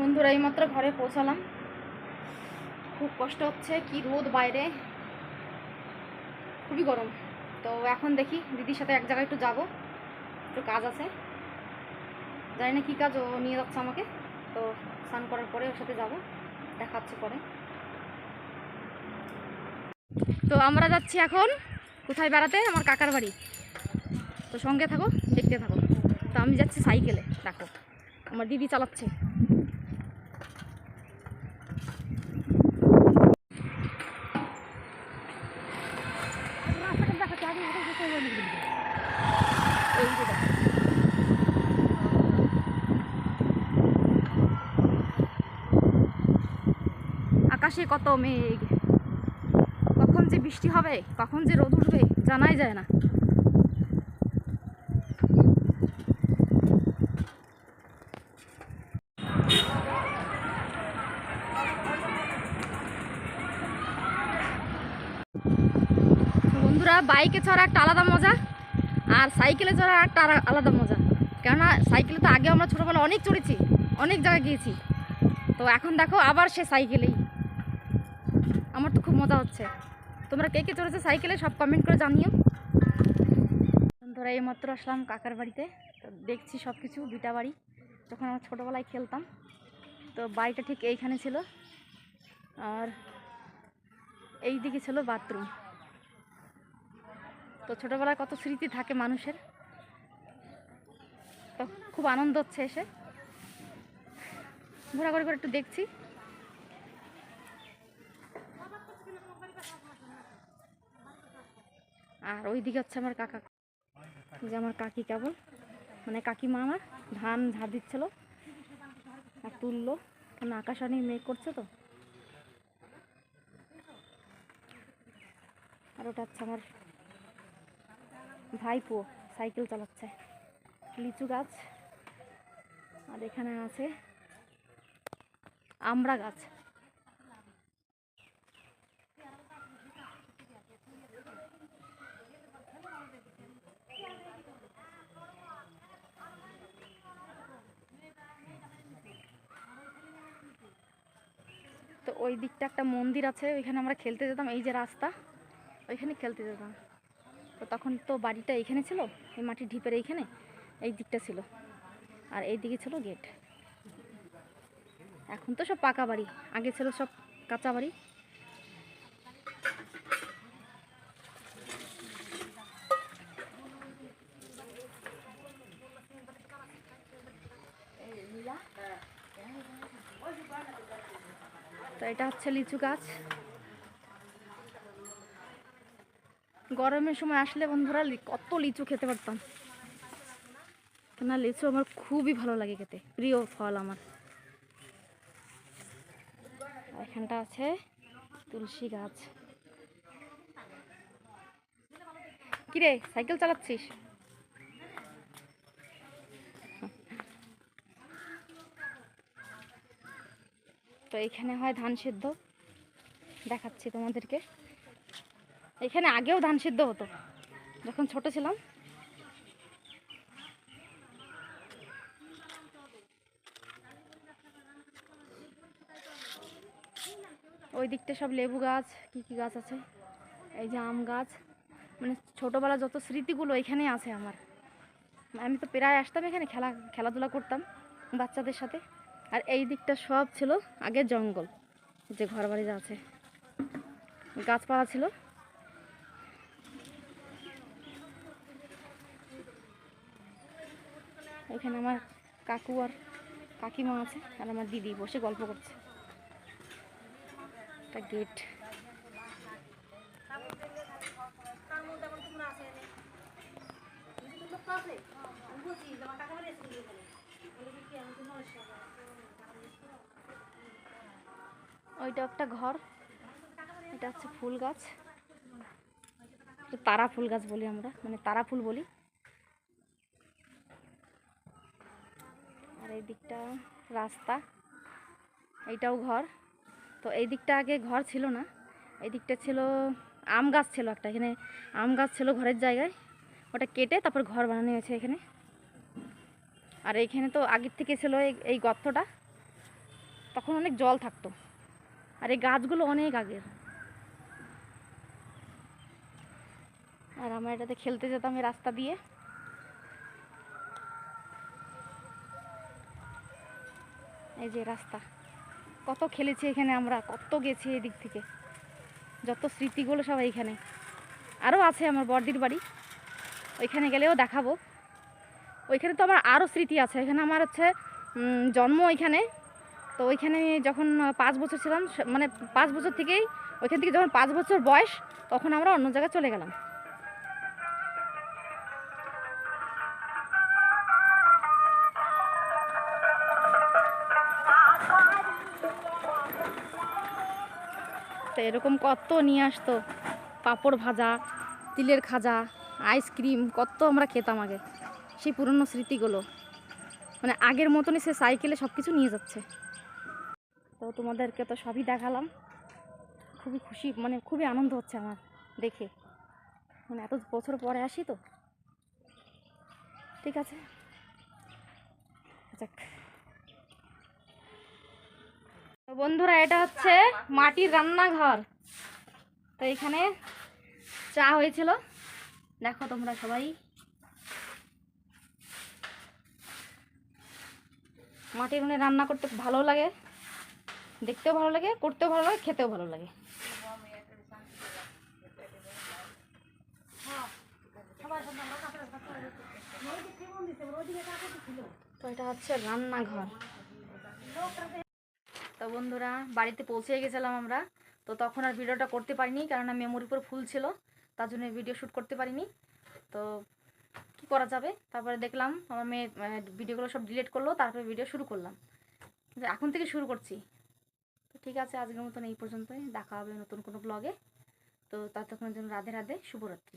বন্ধুরা, এইমাত্র ঘরে পৌঁছালাম। খুব কষ্ট হচ্ছে, কি রোদ বাইরে। খুবই গরম। তো এখন দেখি দিদির সাথে এক জায়গায় একটু যাব। একটু কাজ আছে। জানি না কী কাজ ও নিয়ে যাচ্ছে আমাকে। তো স্নান করার পরে ওর সাথে যাব। দেখাচ্ছে পরে। তো আমরা যাচ্ছি এখন কোথায় বেড়াতে? আমার কাকার বাড়ি। তো সঙ্গে থাকো, দেখতে থাকো। তো আমি যাচ্ছি সাইকেলে, দেখো। আমার দিদি চালাচ্ছে এই যে দেখো। আকাশে কত মেঘ। কখন যে বৃষ্টি হবে কখন যে রোদ উঠবে জানাই যায় না। বন্ধুরা, বাইকে চড়া একটা আলাদা মজা আর সাইকেলে চড়া একটা আলা- আলাদা মজা। কেননা সাইকেলে তো আগে আমরা ছোটোবেলা অনেক চড়েছি, অনেক জায়গায় গিয়েছি। তো এখন দেখো আবার সে সাইকেলেই। আমার তো খুব মজা হচ্ছে। তোমরা কে কে চড়েছো সাইকেলে সব কমেন্ট করে জানিও। বন্ধুরা, এইমাত্র আসলাম কাকার বাড়িতে। তো দেখছি সব কিছু বিটা বাড়ি। যখন আমরা ছোটোবেলায় খেলতাম, তো বাড়িটা ঠিক এইখানে ছিল। আর এই দিকে ছিল বাথরুম। তো ছোটোবেলায় কত স্মৃতি থাকে মানুষের? তো খুব আনন্দ হচ্ছে এসে। ঘোরাঘুরি করে একটু দেখছি। আর ওই দিকে হচ্ছে আমার কাকা। যে আমার কাকি কেবল। মানে কাকিমা আমার, ধান ঝাড় দিচ্ছিল আর তুললো। কারণ আকাশ অনেক মেঘ করছে তো। আর ওটা হচ্ছে আমার ভাইপো সাইকেল চালাচ্ছে। লিচু গাছ। আর এখানে আছে আমড়া গাছ। তো ওই দিকটা একটা মন্দির আছে, ওইখানে আমরা খেলতে যেতাম, এই যে রাস্তা, ওইখানে খেলতে যেতাম। তো তখন তো বাড়িটা এইখানে ছিল, এই মাটির ঢিপের এইখানে, এই দিকটা ছিল। আর এই দিকে ছিল গেট। এখন তো সব পাকা বাড়ি, আগে ছিল সব কাঁচা বাড়ি। তো এটা হচ্ছে লিচু গাছ। গরমের সময় আসলে বন্ধুরা কত লিচু খেতে পারতাম। কেননা লিচু আমার খুবই ভালো লাগে খেতে, প্রিয় ফল আমার। এখানটা আছে তুলসী গাছ। কিরে, সাইকেল চালাচ্ছিস? তো এখানে হয় ধান সিদ্ধ। দেখাচ্ছি তোমাদেরকে। এখানে আগেও ধান সিদ্ধ হতো। যখন ছোট ছিলাম। ওই দিকটা সব লেবু গাছ, কি কি গাছ আছে? এই যে আম গাছ। মানে ছোটোবেলা যত স্মৃতিগুলো এখানেই আছে আমার। আমি তো প্রায় আসতাম এখানে, খেলা, খেলাধুলা করতাম বাচ্চাদের সাথে। আর এই দিকটা সব ছিল আগে জঙ্গল, যে ঘর বাড়ি আছে। গাছপালা ছিল। এখানে আমার কাকু আর কাকিমা আছে আর আমার দিদি বসে গল্প করছে। একটা গেট ওইটা একটা ঘর। এটা হচ্ছে ফুল গাছ। তারা ফুল গাছ বলি আমরা মানে তারা ফুল বলি আর দিকটা রাস্তা, এইটাও ঘর। তো এই দিকটা আগে ঘর ছিল না, এই দিকটা ছিল আম গাছ ছিল একটা, এখানে আম গাছ ছিল ঘরের জায়গায়। ওটা কেটে তারপর ঘর বানানো হয়েছে এখানে। আর এইখানে তো আগের থেকে ছিল এই গর্তটা। তখন অনেক জল থাকতো। আর এই গাছগুলো অনেক আগের। আর আমরা এটাতে খেলতে যেতাম এই রাস্তা দিয়ে। এই যে রাস্তা। কত খেলেছি এখানে আমরা, কত গেছি এদিক থেকে। যত স্মৃতিগুলো সব এইখানে। আরও আছে আমার বর্দির বাড়ি। ওইখানে গেলেও দেখাবো। ওইখানে তো আমার আরও স্মৃতি আছে। এখানে আমার হচ্ছে জন্ম ওইখানে। তো ওইখানে যখন পাঁচ বছর ছিলাম মানে পাঁচ বছর থেকেই ওইখান থেকে যখন পাঁচ বছর বয়স, তখন আমরা অন্য জায়গায় চলে গেলাম। তো এরকম কত নিয়ে আসতো। পাঁপড় ভাজা, তিলের খাজা, আইসক্রিম, কত আমরা খেতাম আগে। সেই পুরনো স্মৃতিগুলো। মানে আগের মতনই সে সাইকেলে সব কিছু নিয়ে যাচ্ছে। তো তোমাদেরকে তো সবই দেখালাম। খুবই খুশি মানে খুবই আনন্দ হচ্ছে আমার দেখে। মানে এত বছর পরে আসি তো। ঠিক আছে? যাক। তো বন্ধুরা, এটা হচ্ছে মাটির রান্নাঘর। তো এখানে চা হয়েছিল। দেখো তোমরা সবাই। মাটির উনুনে রান্না করতে ভালো লাগে। দেখতেও ভালো লাগে, করতেও ভালো লাগে, খেতেও ভালো লাগে। তো এটা হচ্ছে রান্নাঘর। তো বন্ধুরা, বাড়িতে পৌঁছে গেছিলাম আমরা। তো তখন আর ভিডিওটা করতে পারিনি কেননা মেমোরি পুরো ফুল ছিল, তার জন্য ভিডিও শ্যুট করতে পারিনি। তো কি করা যাবে? তারপরে দেখলাম আমার মেয়ে ভিডিওগুলো সব ডিলিট করল, তারপরে ভিডিও শুরু করলাম। এখন থেকে শুরু করছি। তো ঠিক আছে, আজকের মতন এই পর্যন্তই। দেখা হবে নতুন কোনো ব্লগে তো ততক্ষণের জন্য রাধে রাধে, শুভরাত্রি।